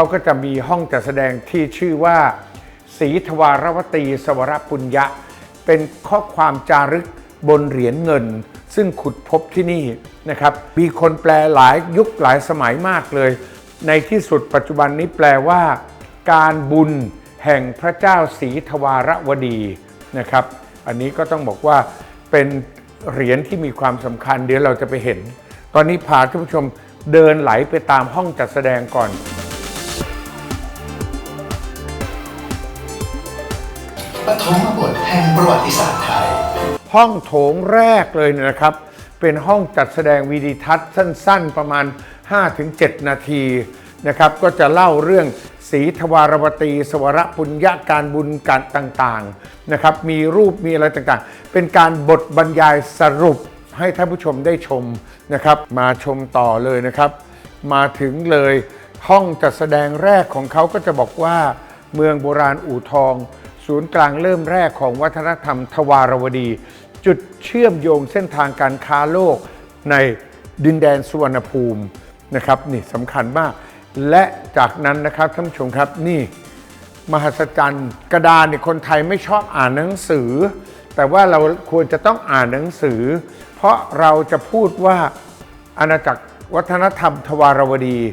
เขาก็จะมีห้องจัดแสดงที่ชื่อว่าศรีทวารวตีสวรปุญญะ เป็นข้อความจารึกบนเหรียญเงิน ซึ่งขุดพบที่นี่นะครับ มีคนแปลหลายยุคหลายสมัยมากเลย ในที่สุดปัจจุบันนี้แปลว่า การบุญแห่งพระเจ้าศรีทวารวดีนะครับ อันนี้ก็ต้องบอกว่าเป็นเหรียญที่มีความสำคัญเดี๋ยวเราจะไปเห็น ตอนนี้พาท่านผู้ชมเดินไหลไปตามห้องจัดแสดงก่อน ปฐมบทแห่งประวัติศาสตร์ไทย ห้องโถงแรกเลยนะครับ เป็นห้องจัดแสดงวิดีทัศน์สั้น ๆ ประมาณ 5-7 นาทีนะครับก็จะเล่าเรื่องศรีทวารวตี สวรปุญญาการบุญการต่างๆนะครับมีรูปมีอะไรต่างๆ เป็นการบทบรรยายสรุปให้ท่านผู้ชมได้ชมนะครับ มาชมต่อเลยนะครับ มาถึงเลยห้องจัดแสดงแรกของเขาก็จะบอกว่า เมืองโบราณอู่ทอง ศูนย์กลางเริ่มแรกของวัฒนธรรมทวารวดี จุดเชื่อมโยงเส้นทางการค้าโลกในดินแดนสุวรรณภูมินะครับนี่สำคัญมาก และจากนั้นนะครับท่านผู้ชมครับนี่มหัศจรรย์กระดานเนี่ยคนไทยไม่ชอบอ่านหนังสือ แต่ว่าเราควรจะต้องอ่านหนังสือ เพราะเราจะพูดว่าอาณาจักรวัฒนธรรมทวารวดี